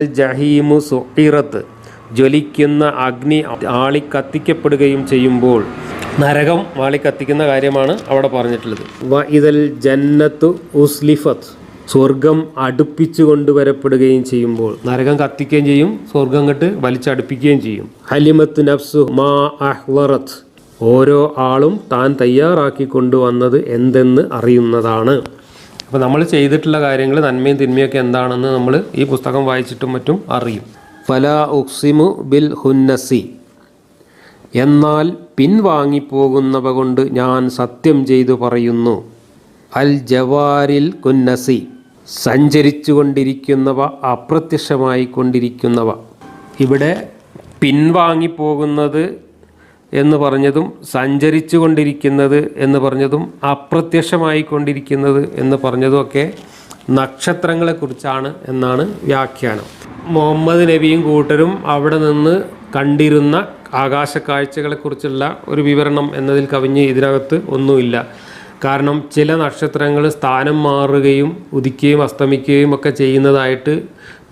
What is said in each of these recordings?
ജഹീമു സുഹീറത്ത് ജ്വലിക്കുന്ന അഗ്നി ആളി കത്തിക്കപ്പെടുകയും ചെയ്യുമ്പോൾ നരകം ആളി കത്തിക്കുന്ന കാര്യമാണ് അവിടെ പറഞ്ഞിട്ടുള്ളത്. വ ഇതൽ ജന്നത്തു ഉസ്ലിഫത്ത് സ്വർഗം അടുപ്പിച്ചു കൊണ്ടുവരപ്പെടുകയും ചെയ്യുമ്പോൾ നരകം കത്തിക്കുകയും ചെയ്യും സ്വർഗം അങ്ങോട്ട് വലിച്ചടുപ്പിക്കുകയും ചെയ്യും. ഹലിമത്ത് നഫ്സു മാ അഹ്വറത്ത് ഓരോ ആളും താൻ തയ്യാറാക്കി കൊണ്ടുവന്നത് എന്തെന്ന് അറിയുന്നതാണ്. അപ്പോൾ നമ്മൾ ചെയ്തിട്ടുള്ള കാര്യങ്ങൾ നന്മയും തിന്മയൊക്കെ എന്താണെന്ന് നമ്മൾ ഈ പുസ്തകം വായിച്ചിട്ടും മറ്റും അറിയും. ഫല ഉക്സിമു ബിൽ ഹുന്നസി. എന്നാൽ പിൻവാങ്ങിപ്പോകുന്നവ കൊണ്ട് ഞാൻ സത്യം ചെയ്തു പറയുന്നു. അൽ ജവാരിൽ കുന്നസി. സഞ്ചരിച്ചു കൊണ്ടിരിക്കുന്നവ അപ്രത്യക്ഷമായി കൊണ്ടിരിക്കുന്നവ. ഇവിടെ പിൻവാങ്ങിപ്പോകുന്നത് എന്ന് പറഞ്ഞതും സഞ്ചരിച്ചു കൊണ്ടിരിക്കുന്നത് എന്ന് പറഞ്ഞതും അപ്രത്യക്ഷമായി കൊണ്ടിരിക്കുന്നത് എന്ന് പറഞ്ഞതുമൊക്കെ നക്ഷത്രങ്ങളെക്കുറിച്ചാണ് എന്നാണ് വ്യാഖ്യാനം. മുഹമ്മദ് നബിയും കൂട്ടരും അവിടെ നിന്ന് കണ്ടിരുന്ന ആകാശ കാഴ്ചകളെക്കുറിച്ചുള്ള ഒരു വിവരണം എന്നതിൽ കവിഞ്ഞ് ഇതിനകത്ത് ഒന്നുമില്ല. കാരണം ചില നക്ഷത്രങ്ങൾ സ്ഥാനം മാറുകയും ഉദിക്കുകയും അസ്തമിക്കുകയും ഒക്കെ ചെയ്യുന്നതായിട്ട്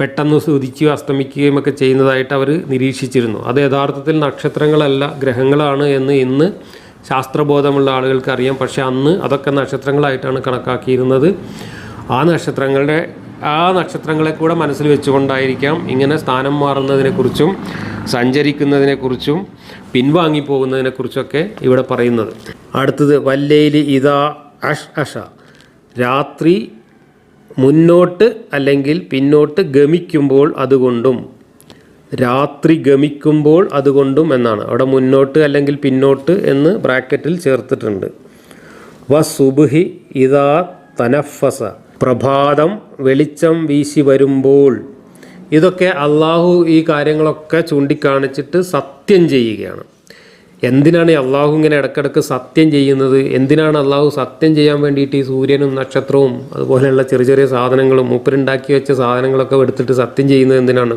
പെട്ടെന്ന് ഉദിക്കുകയും അസ്തമിക്കുകയും ഒക്കെ ചെയ്യുന്നതായിട്ട് അവർ നിരീക്ഷിച്ചിരുന്നു. അത് യഥാർത്ഥത്തിൽ നക്ഷത്രങ്ങളല്ല ഗ്രഹങ്ങളാണ് എന്ന് ഇന്ന് ശാസ്ത്രബോധമുള്ള ആളുകൾക്ക് അറിയാം. പക്ഷേ അന്ന് അതൊക്കെ നക്ഷത്രങ്ങളായിട്ടാണ് കണക്കാക്കിയിരുന്നത്. ആ നക്ഷത്രങ്ങളുടെ ആ നക്ഷത്രങ്ങളെ കൂടെ മനസ്സിൽ വെച്ചുകൊണ്ടായിരിക്കാം ഇങ്ങനെ സ്ഥാനം മാറുന്നതിനെക്കുറിച്ചും സഞ്ചരിക്കുന്നതിനെക്കുറിച്ചും പിൻവാങ്ങിപ്പോകുന്നതിനെക്കുറിച്ചൊക്കെ ഇവിടെ പറയുന്നത്. അടുത്തത് വല്ലയിൽ ഇതാ അഷ് അഷ. രാത്രി മുന്നോട്ട് അല്ലെങ്കിൽ പിന്നോട്ട് ഗമിക്കുമ്പോൾ അതുകൊണ്ടും രാത്രി ഗമിക്കുമ്പോൾ അതുകൊണ്ടും എന്നാണ്. അവിടെ മുന്നോട്ട് അല്ലെങ്കിൽ പിന്നോട്ട് എന്ന് ബ്രാക്കറ്റിൽ ചേർത്തിട്ടുണ്ട്. വ സുബുഹി ഇതാ തനഫസ. പ്രഭാതം വെളിച്ചം വീശി വരുമ്പോൾ. ഇതൊക്കെ അള്ളാഹു ഈ കാര്യങ്ങളൊക്കെ ചൂണ്ടിക്കാണിച്ചിട്ട് സത്യം ചെയ്യുകയാണ്. എന്തിനാണ് അള്ളാഹു ഇങ്ങനെ ഇടക്കിടക്ക് സത്യം ചെയ്യുന്നത്? എന്തിനാണ് അള്ളാഹു സത്യം ചെയ്യാൻ വേണ്ടിയിട്ട് ഈ സൂര്യനും നക്ഷത്രവും അതുപോലെയുള്ള ചെറിയ ചെറിയ സാധനങ്ങളും മൂപ്പരുണ്ടാക്കി വെച്ച സാധനങ്ങളൊക്കെ എടുത്തിട്ട് സത്യം ചെയ്യുന്നത് എന്തിനാണ്?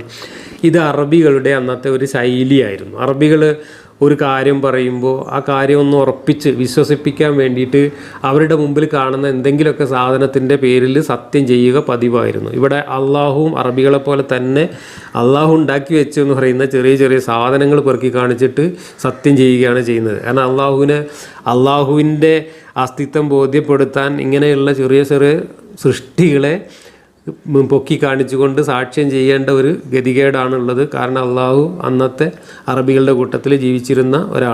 ഇത് അറബികളുടെ അന്നത്തെ ഒരു ശൈലിയായിരുന്നു. അറബികൾ ഒരു കാര്യം പറയുമ്പോൾ ആ കാര്യം ഒന്ന് ഉറപ്പിച്ച് വിശ്വസിപ്പിക്കാൻ വേണ്ടിയിട്ട് അവരുടെ മുമ്പിൽ കാണുന്ന എന്തെങ്കിലുമൊക്കെ സാധനത്തിന്റെ പേരിൽ സത്യം ചെയ്യുക പതിവായിരുന്നു. ഇവിടെ അള്ളാഹുവും അറബികളെ പോലെ തന്നെ അള്ളാഹു ഉണ്ടാക്കി വെച്ചു എന്ന് പറയുന്ന ചെറിയ ചെറിയ സാധനങ്ങൾ പെറുക്കി കാണിച്ചിട്ട് സത്യം ചെയ്യുകയാണ് ചെയ്യുന്നത്. കാരണം അള്ളാഹുവിനെ അള്ളാഹുവിന്റെ അസ്തിത്വം ബോധ്യപ്പെടുത്താൻ ഇങ്ങനെയുള്ള ചെറിയ ചെറിയ സൃഷ്ടികളെ പൊക്കി കാണിച്ചുകൊണ്ട് സാക്ഷ്യം ചെയ്യേണ്ട ഒരു ഗതികേടാണുള്ളത്. കാരണം അള്ളാഹു അന്നത്തെ അറബികളുടെ കൂട്ടത്തിൽ ജീവിച്ചിരുന്ന ഒരാൾ